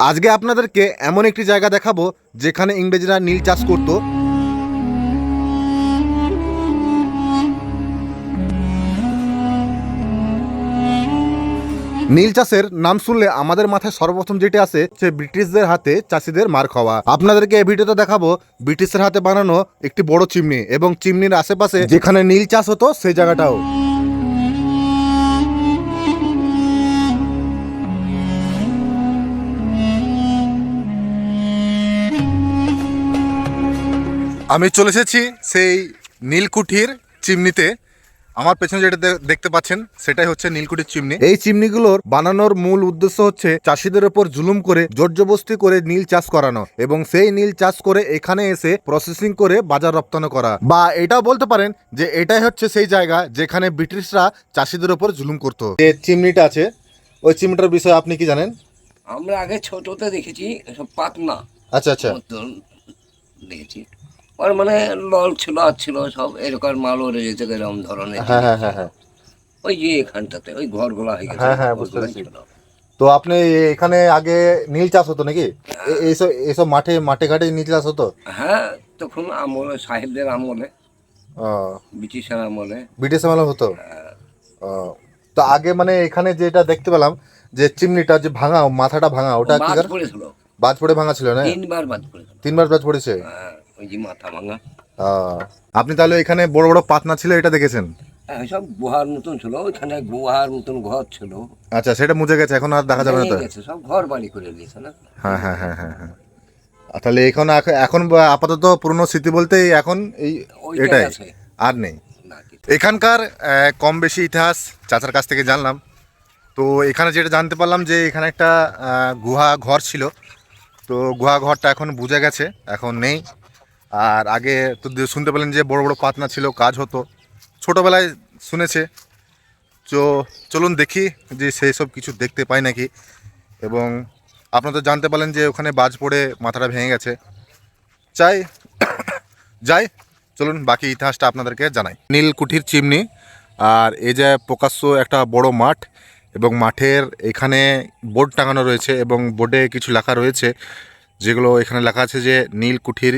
আজকে আপনাদেরকে এমন একটি জায়গা দেখাবো যেখানে ইংরেজরা নীল চাষ করতো। নীল চাষের নাম শুনলে আমাদের মাথায় সর্বপ্রথম যেটি আসে সে ব্রিটিশদের হাতে চাষিদের মার খাওয়া। আপনাদেরকে এই ভিডিওতে দেখাবো ব্রিটিশের হাতে বানানো একটি বড় চিমনি এবং চিমনির আশেপাশে যেখানে নীল চাষ হতো সেই জায়গাটাও। আমি চলে এসেছি সেই নীলকুঠির চিমনিতে। আমার পেছনে যেটা দেখতে পাচ্ছেন সেটাই হচ্ছে নীলকুঠির চিমনি। এই চিমনিগুলোর বানানোর মূল উদ্দেশ্য হচ্ছে চাষিদের উপর জুলুম করে জোরজবস্তি করে নীল চাষ করানো এবং সেই নীল চাষ করে এখানে এসে প্রসেসিং করে বাজার রপ্তানি করা। বা এটাও বলতে পারেন যে এটাই হচ্ছে সেই জায়গা যেখানে ব্রিটিশরা চাষিদের উপর জুলুম করতো। যে চিমনিটা আছে ওই চিমনিটার বিষয়ে আপনি কি জানেন? আমরা আগে ছোটতে দেখেছি পাতনা আচ্ছা আচ্ছা। দেখেছি। আর মানে লল ছিল আর ছিল সব এরকম মালও রয়েছে এরকম ধরনের হ্যাঁ হ্যাঁ হ্যাঁ হ্যাঁ। ওই যে এখানটাতে ওই ঘরগুলো হয়ে গেছে হ্যাঁ, হ্যাঁ, বুঝতে ওইগুলাই তো আপনি এখানে আগে নীল চাষ হতো নাকি? এইসব এইসব মাঠে মাঠে ঘাটে নীল চাষ হতো? হ্যাঁ তখন আমলে সাহেবদের আমলে ব্রিটিশের আমলে। ব্রিটিশ আমলে হতো? তো আগে মানে এখানে যেটা দেখতে পেলাম যে চিমনিটা যে ভাঙা মাথাটা ভাঙা ওটা কি পড়েছিল। বাজ পড়ে ভাঙা ছিল না? তিনবার বাদ পড়েছিল। তিনবার বাজ পড়েছে? হ্যাঁ। ওই যে মাথা ভাঙা। আপনি তাহলে এখানে বড় বড় পাতনা ছিল এটা দেখেছেন? হ্যাঁ, সব গুহার মতন ছিল ওইখানে গুহার মতন ঘর ছিল। আচ্ছা সেটা মুছে গেছে এখন আর দেখা যাবে না তো? সব ঘর বাড়ি করে দিয়েছে না? হ্যাঁ হ্যাঁ হ্যাঁ হ্যাঁ হ্যাঁ। তাহলে এখন এখ- এখন আপাতত পুরনো স্মৃতি বলতে এখন এই এটাই আর নেই। এখানকার কম বেশি ইতিহাস চাচার কাছ থেকে জানলাম। তো এখানে যেটা জানতে পারলাম যে এখানে একটা গুহা ঘর ছিল। তো গুহা ঘরটা এখন বুঝে গেছে এখন নেই। আর আগে তো শুনতে পেলেন যে বড় বড় পাতনা ছিল, কাজ হতো। ছোটোবেলায় শুনেছে। তো চলুন দেখি যে সেই সব কিছু দেখতে পাই নাকি। এবং আপনারা তো জানতে পারলেন যে ওখানে বাজ পড়ে মাথাটা ভেঙে গেছে। চাই যাই, চলুন বাকি ইতিহাসটা আপনাদেরকে জানাই। নীলকুঠির চিমনি, আর এই যে প্রকাশ্য একটা বড় মাঠ, এবং মাঠের এখানে বোর্ড টাঙানো রয়েছে, এবং বোর্ডে কিছু লেখা রয়েছে, যেগুলো এখানে লেখা আছে যে নীলকুঠির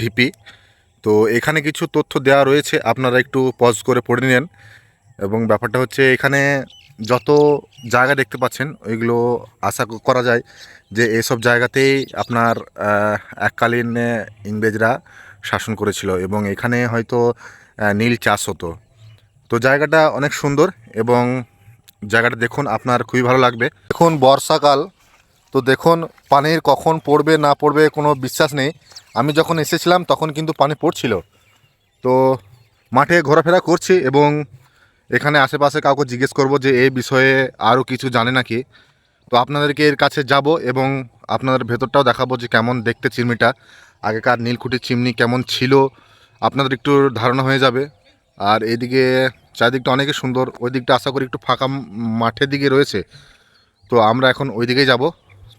ঢিপি। তো এখানে কিছু তথ্য দেওয়া রয়েছে, আপনারা একটু পজ করে পড়ে নেন। এবং ব্যাপারটা হচ্ছে এখানে যত জায়গা দেখতে পাচ্ছেন, ওইগুলো আশা করা যায় যে এসব জায়গাতেই আপনার এককালীন ইংরেজরা শাসন করেছিল এবং এখানে হয়তো নীল চাষ হতো। তো জায়গাটা অনেক সুন্দর এবং জায়গাটা দেখুন, আপনার খুবই ভালো লাগবে। এখন বর্ষাকাল তো দেখুন, পানির কখন পড়বে, না পড়বে কোনো বিশ্বাস নেই। আমি যখন এসেছিলাম, তখন কিন্তু পানি পড়ছিল। তো মাঠে ঘোরাফেরা করছি এবং এখানে আশেপাশে কাউকে জিজ্ঞেস করব যে এই বিষয়ে আরও কিছু জানে নাকি। তো আপনাদেরকে এর কাছে যাব এবং আপনাদের ভেতরটাও দেখাবো যে কেমন দেখতে চিমনিটা আগেকার নীলকুঠির চিমনি কেমন ছিল, আপনাদের একটু ধারণা হয়ে যাবে। আর এদিকে চারিদিকটা অনেকই সুন্দর, ওই দিকটা আশা করি একটু ফাঁকা মাঠের দিকে রয়েছে। তো আমরা এখন ওই দিকেই যাব।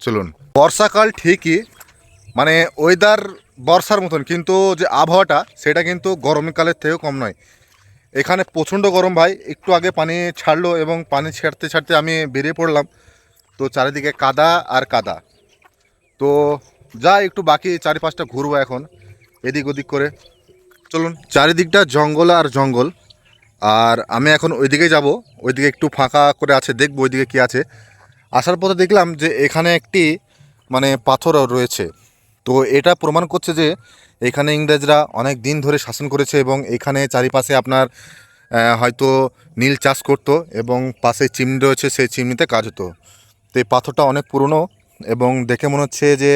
চলুন। বর্ষাকাল ঠিকই মানে ওয়েদার বর্ষার মতন, কিন্তু যে আবহাওয়াটা, সেটা কিন্তু গরমকালের থেকেও কম নয়। এখানে প্রচণ্ড গরম ভাই, একটু আগে পানি ছাড়লো এবং পানি ছাড়তে ছাড়তে আমি বেরিয়ে পড়লাম। তো চারিদিকে কাদা আর কাদা। তো যা একটু বাকি চারি পাঁচটা ঘুরবো এখন, এদিক ওদিক করে। চলুন, চারিদিকটা জঙ্গল আর জঙ্গল। আর আমি এখন ওইদিকে যাব, ওইদিকে একটু ফাঁকা করে আছে, দেখব ওইদিকে কী আছে। আসার পথে দেখলাম যে এখানে একটি মানে পাথর রয়েছে। তো এটা প্রমাণ করছে যে এখানে ইংরেজরা অনেক দিন ধরে শাসন করেছে এবং এখানে চারিপাশে আপনার হয়তো নীল চাষ করতো এবং পাশে চিমনি রয়েছে, সেই চিমনিতে কাজ হতো। তো এই পাথরটা অনেক পুরনো এবং দেখে মনে হচ্ছে যে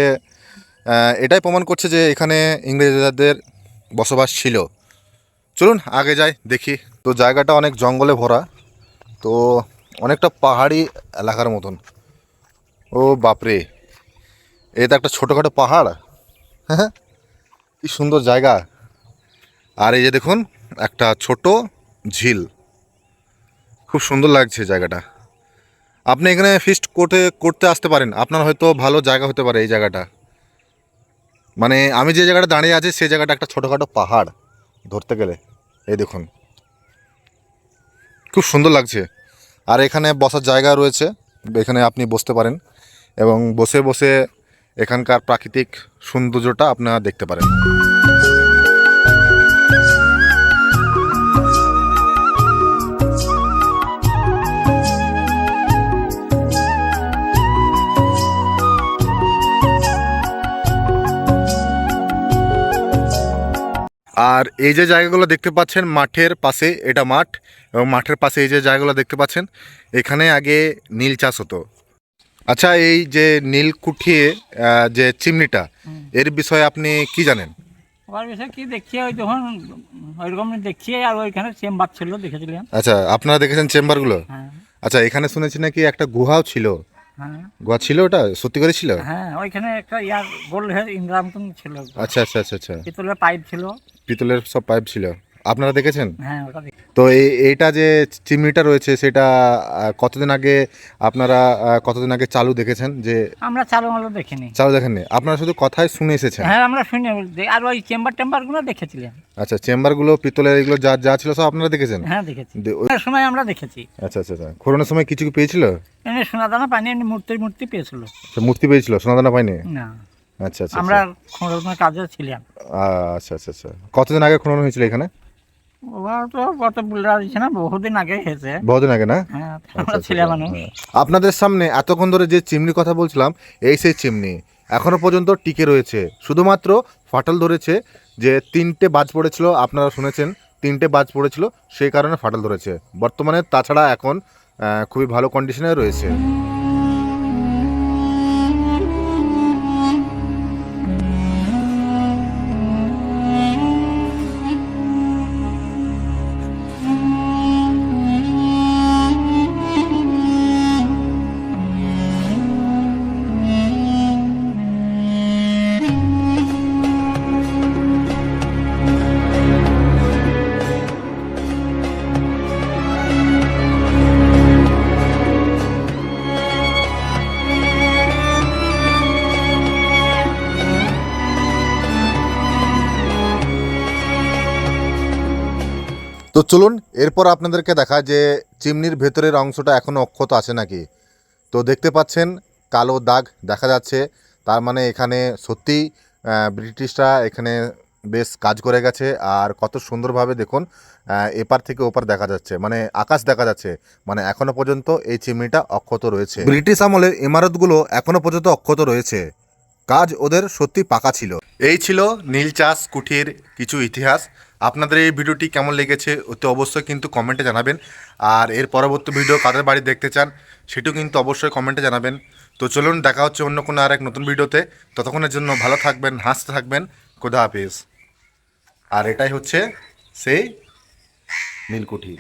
এটাই প্রমাণ করছে যে এখানে ইংরেজদের বসবাস ছিল। চলুন আগে যাই, দেখি। তো জায়গাটা অনেক জঙ্গলে ভরা, তো অনেকটা পাহাড়ি এলাকার মতন। ও বাপরে এটা একটা ছোটোখাটো পাহাড়। হ্যাঁ কি সুন্দর জায়গা। আর এই যে দেখুন, একটা ছোট ঝিল। খুব সুন্দর লাগছে জায়গাটা। আপনি এখানে ফিস্ট করতে করতে আসতে পারেন। আপনার হয়তো ভালো জায়গা হতে পারে এই জায়গাটা। মানে আমি যে জায়গাটা দাঁড়িয়ে আছি, সেই জায়গাটা একটা ছোটোখাটো পাহাড় ধরতে গেলে। এই দেখুন। খুব সুন্দর লাগছে। আর এখানে বসার জায়গা রয়েছে। এখানে আপনি বসতে পারেন। এবং বসে বসে এখানকার প্রাকৃতিক সৌন্দর্যটা আপনারা দেখতে পারেন। আর এই যে জায়গাগুলো দেখতে পাচ্ছেন, মাঠের পাশে, এটা মাঠ, এবং মাঠের পাশে এই যে জায়গাগুলো দেখতে পাচ্ছেন, এখানে আগে নীল চাষ হতো। আচ্ছা এই যে নীল কুঠিয়ে আহ, যে চিমনিটা এর বিষয়ে আপনি কি জানেন? ওর বিষয়ে কি দেখছি ওই যখন ওইরকম দেখছি আর ওইখানে চেম্বার ছিল দেখেছিলাম আচ্ছা আপনারা দেখেছেন চেম্বারগুলো? হ্যাঁ। আচ্ছা এখানে শুনেছি নাকি একটা গুহাও ছিল? হ্যাঁ। গুহা ছিল ওটা? সত্যি করে ছিল? হ্যাঁ ওইখানে একটা ইয়ার গোল ইন্দ্রা মতন ছিল। আচ্ছা আচ্ছা আচ্ছা আচ্ছা। পিতলের পাইপ ছিল। পিতলের সব পাইপ ছিল। আপনারা দেখেছেন? হ্যাঁ ওটা দেখি। তো এই এইটা যে চিমনিটা রয়েছে সেটা আহ, কতদিন আগে আপনারা আহ, কতদিন আগে চালু দেখেছেন যে আমরা চালু মালু দেখিনি। চালু দেখেননি? আপনারা শুধু কথায় শুনে এসেছেন? হ্যাঁ আমরা শুনে দে- আর ওই চেম্বার টেম্বারগুলো দেখেছিলাম। আচ্ছা চেম্বারগুলো পিতলের এগুলো যা যা ছিল সব আপনারা দেখেছেন? হ্যাঁ দেখেছি। দে- ওই- ওই সময় আমরা দেখেছি। আচ্ছা আচ্ছা আচ্ছা। করোনার সময় কিছু কি পেয়েছিল? এমনি সোনা দানা পানি এমনি মূর্তি মূর্তি পেয়েছিল। আচ্ছা, মূর্তি পেয়েছিল সোনাদানা পাইনি? না। আচ্ছা আচ্ছা আমরা খোঁড়ানোর কাজে ছিলাম। আচ্ছা আচ্ছা আচ্ছা। কতদিন আগে খনন হয়েছিল এখানে? আপনাদের সামনে এতক্ষণ ধরে যে চিমনির কথা বলছিলাম এই সেই চিমনি। এখনও পর্যন্ত টিকে রয়েছে। শুধুমাত্র ফাটল ধরেছে যে তিনটে বাজ পড়েছিল আপনারা শুনেছেন তিনটে বাজ পড়েছিল সেই কারণে ফাটল ধরেছে। বর্তমানে তাছাড়া এখন খুবই ভালো কন্ডিশনে রয়েছে। তো চলুন এরপর আপনাদেরকে দেখা যে চিমনির ভেতরের অংশটা এখনও অক্ষত আছে নাকি। তো দেখতে পাচ্ছেন কালো দাগ দেখা যাচ্ছে। তার মানে এখানে সত্যিই ব্রিটিশরা এখানে বেশ কাজ করে গেছে। আর কত সুন্দরভাবে দেখুন এপার থেকে ওপার দেখা যাচ্ছে। মানে আকাশ দেখা যাচ্ছে। মানে এখনও পর্যন্ত এই চিমনিটা অক্ষত রয়েছে। ব্রিটিশ আমলের ইমারতগুলো এখনও পর্যন্ত অক্ষত রয়েছে। কাজ ওদের সত্যি পাকা ছিল। এই ছিল নীল চাষ কুঠির কিছু ইতিহাস। আপনাদের এই ভিডিওটি কেমন লেগেছে অতি অবশ্যই কিন্তু কমেন্টে জানাবেন। আর এর পরবর্তী ভিডিও কাদের বাড়ি দেখতে চান, সেটিও কিন্তু অবশ্যই কমেন্টে জানাবেন। তো চলুন দেখা হচ্ছে অন্য কোনো আর এক নতুন ভিডিওতে। ততক্ষণের জন্য ভালো থাকবেন, হাসতে থাকবেন। খোদা হাফিজ। আর এটাই হচ্ছে সেই নীলকুঠি।